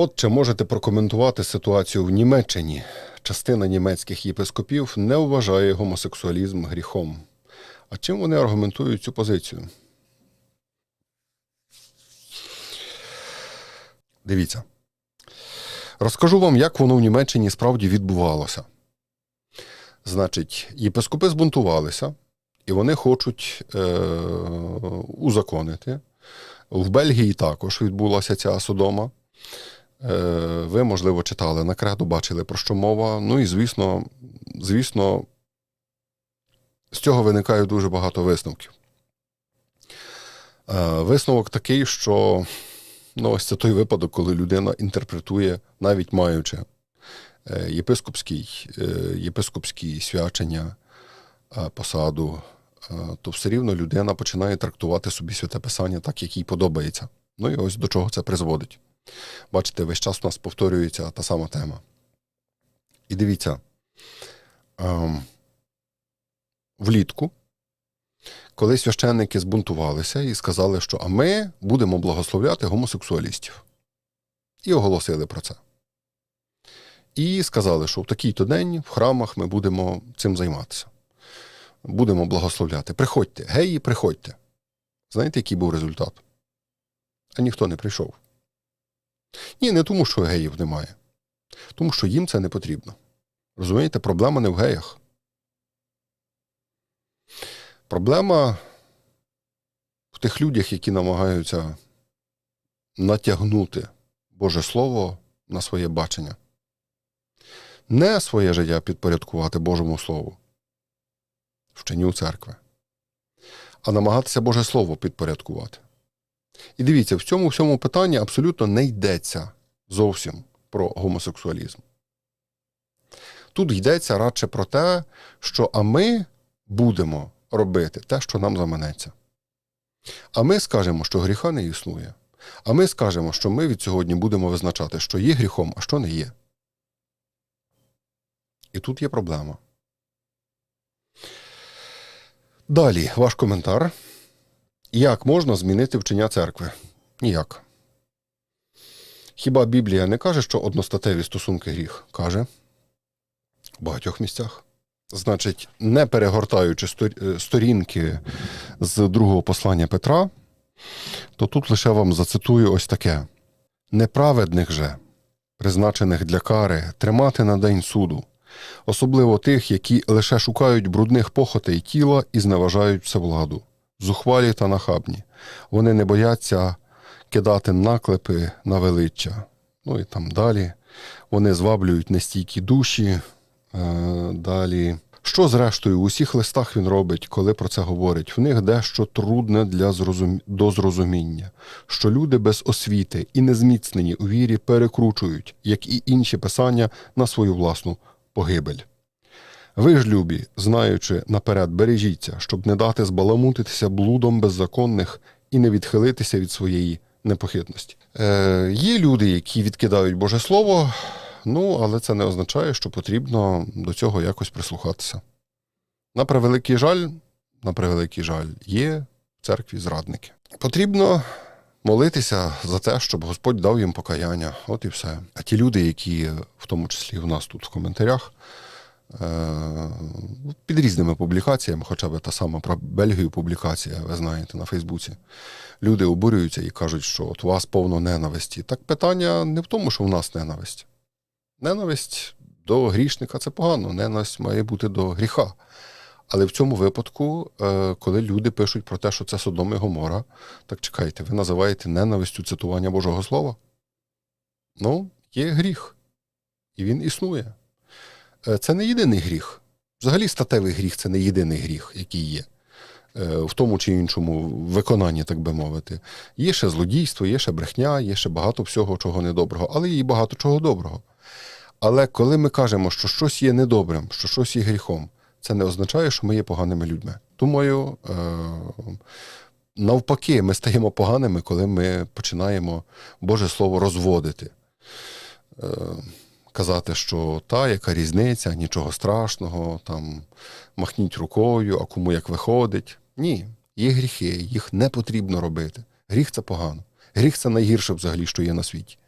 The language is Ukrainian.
От чи можете прокоментувати ситуацію в Німеччині? Частина німецьких єпископів не вважає гомосексуалізм гріхом. А чим вони аргументують цю позицію? Дивіться. Розкажу вам, як воно в Німеччині справді відбувалося. Значить, єпископи збунтувалися, і вони хочуть е- узаконити. В Бельгії також відбулася ця Содома. Е, Ви, можливо, читали на креду, бачили, про що мова. Ну і, звісно, звісно, з цього виникає дуже багато висновків. Е, Висновок такий, що ну, ось це той випадок, коли людина інтерпретує, навіть маючи е, єпископський, єпископські свячення, посаду, то все рівно людина починає трактувати собі святе писання так, як їй подобається. Ну і ось до чого це призводить. Бачите, весь час у нас повторюється та сама тема. І дивіться, ем, влітку, коли священники збунтувалися і сказали, що а ми будемо благословляти гомосексуалістів. І оголосили про це. І сказали, що в такий-то день в храмах ми будемо цим займатися. Будемо благословляти. Приходьте, геї, приходьте. Знаєте, який був результат? А ніхто не прийшов. Ні, не тому, що геїв немає. Тому що їм це не потрібно. Розумієте, проблема не в геях. Проблема в тих людях, які намагаються натягнути Боже Слово на своє бачення. Не своє життя підпорядкувати Божому Слову, вченню церкви, а намагатися Боже Слово підпорядкувати. І дивіться, в цьому всьому питанні абсолютно не йдеться зовсім про гомосексуалізм. Тут йдеться радше про те, що а ми будемо робити те, що нам заманеться. А ми скажемо, що гріха не існує. А ми скажемо, що ми від сьогодні будемо визначати, що є гріхом, а що не є. І тут є проблема. Далі ваш коментар. Як можна змінити вчення церкви? Ніяк. Хіба Біблія не каже, що одностатеві стосунки гріх? Каже. В багатьох місцях. Значить, не перегортаючи е, сторінки з другого послання Петра, то тут лише вам зацитую ось таке: неправедних же, призначених для кари, тримати на день суду, особливо тих, які лише шукають брудних похотей тіла і зневажають всевладу зухвалі та нахабні. Вони не бояться кидати наклепи на величчя. Ну і там далі. Вони зваблюють нестійкі душі. Е, далі. Що, зрештою, у усіх листах він робить, коли про це говорить? В них дещо трудне для зрозум... до зрозуміння, що люди без освіти і незміцнені у вірі перекручують, як і інші писання, на свою власну погибель. Ви ж, любі, знаючи наперед, бережіться, щоб не дати збаламутитися блудом беззаконних і не відхилитися від своєї непохитності. Е, є люди, які відкидають Боже Слово, ну, але це не означає, що потрібно до цього якось прислухатися. На превеликий жаль, на превеликий жаль, є в церкві зрадники. Потрібно молитися за те, щоб Господь дав їм покаяння. От і все. А ті люди, які, в тому числі в нас тут в коментарях, під різними публікаціями, хоча б та сама про Бельгію публікація, ви знаєте, на Фейсбуці. Люди обурюються і кажуть, що от у вас повно ненависті. Так питання не в тому, що в нас ненависть. Ненависть до грішника це погано, ненависть має бути до гріха. Але в цьому випадку, е, коли люди пишуть про те, що це Содом і Гомора, так чекайте, ви називаєте ненавистю цитування Божого Слова? Ну, є гріх. І він існує. Е, Це не єдиний гріх. Взагалі, статевий гріх це не єдиний гріх, який є. Е, В тому чи іншому виконанні, так би мовити. Є ще злодійство, є ще брехня, є ще багато всього, чого недоброго, але є і багато чого доброго. Але коли ми кажемо, що щось є недобрим, що щось є гріхом, це не означає, що ми є поганими людьми. Думаю, е, навпаки, ми стаємо поганими, коли ми починаємо Боже Слово розводити. Казати, що та, яка різниця, нічого страшного, там махніть рукою, а кому як виходить. Ні, є гріхи, їх не потрібно робити. Гріх це погано. Гріх це найгірше взагалі, що є на світі.